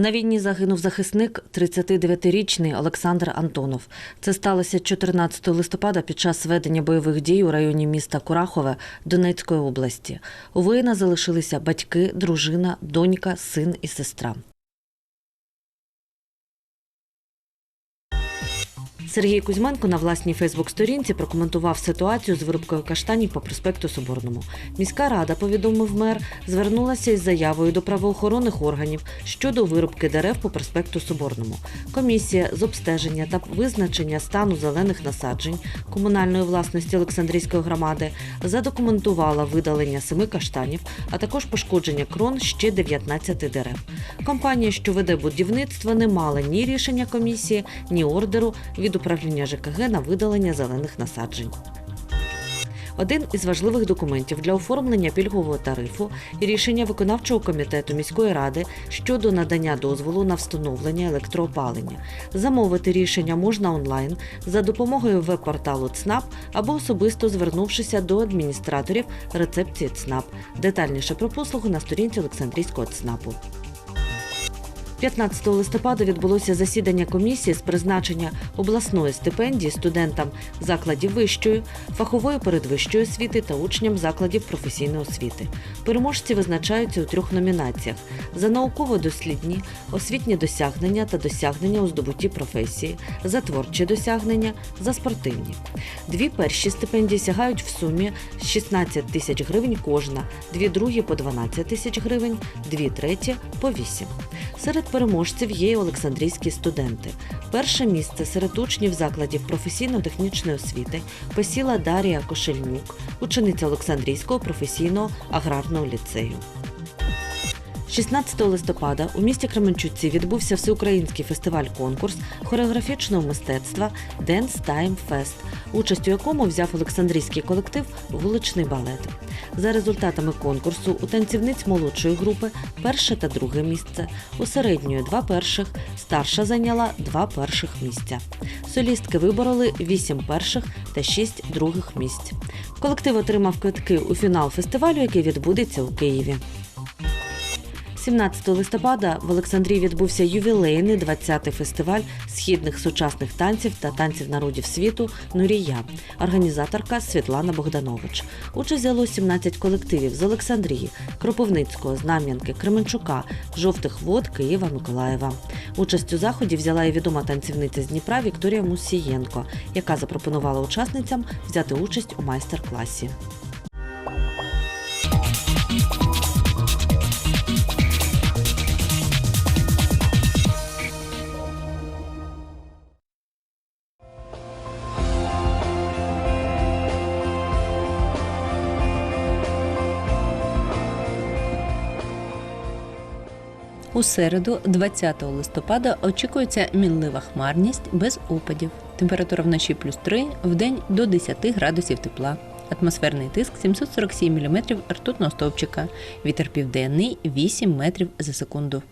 На війні загинув захисник 39-річний Олександр Антонов. Це сталося 14 листопада під час ведення бойових дій у районі міста Курахове Донецької області. У воїна залишилися батьки, дружина, донька, син і сестра. Сергій Кузьменко на власній Фейсбук-сторінці прокоментував ситуацію з вирубкою каштанів по проспекту Соборному. Міська рада, повідомив мер, звернулася із заявою до правоохоронних органів щодо вирубки дерев по проспекту Соборному. Комісія з обстеження та визначення стану зелених насаджень комунальної власності Олександрійської громади задокументувала видалення семи каштанів, а також пошкодження крон ще 19 дерев. Компанія, що веде будівництво, не мала ні рішення комісії, ні ордеру від управління ЖКГ на видалення зелених насаджень. Один із важливих документів для оформлення пільгового тарифу і рішення виконавчого комітету міської ради щодо надання дозволу на встановлення електроопалення. Замовити рішення можна онлайн за допомогою веб-порталу ЦНАП або особисто звернувшися до адміністраторів рецепції ЦНАП. Детальніше про послугу на сторінці Олександрійського ЦНАПу. 15 листопада відбулося засідання комісії з призначення обласної стипендії студентам закладів вищої, фахової передвищої освіти та учням закладів професійної освіти. Переможці визначаються у трьох номінаціях: за науково-дослідні, освітні досягнення та досягнення у здобутті професії, за творчі досягнення, за спортивні. Дві перші стипендії сягають в сумі 16 тисяч гривень кожна, дві другі по 12 тисяч гривень, дві треті по 8. Серед переможців є й Олександрійські студенти. Перше місце серед учнів закладів професійно-технічної освіти посіла Дарія Кошельнюк, учениця Олександрійського професійного аграрного ліцею. 16 листопада у місті Кременчуці відбувся всеукраїнський фестиваль-конкурс хореографічного мистецтва Dance Time Fest, участь у якому взяв Олександрійський колектив Вуличний балет. За результатами конкурсу у танцівниць молодшої групи перше та друге місце, у середньої два перших, старша зайняла два перших місця. Солістки вибороли вісім перших та шість других місць. Колектив отримав квитки у фінал фестивалю, який відбудеться у Києві. 17 листопада в Олександрії відбувся ювілейний 20-й фестиваль східних сучасних танців та танців народів світу Нурія, організаторка Світлана Богданович. Участь взяло 17 колективів з Олександрії, Кропивницького, Знам'янки, Кременчука, Жовтих Вод, Києва, Миколаєва. Участь у заході взяла і відома танцівниця з Дніпра Вікторія Мусієнко, яка запропонувала учасницям взяти участь у майстер-класі. У середу, 20 листопада, очікується мінлива хмарність без опадів. Температура вночі плюс 3, день до 10 градусів тепла. Атмосферний тиск 747 мм ртутного стовпчика. Вітер південний 8 метрів за секунду.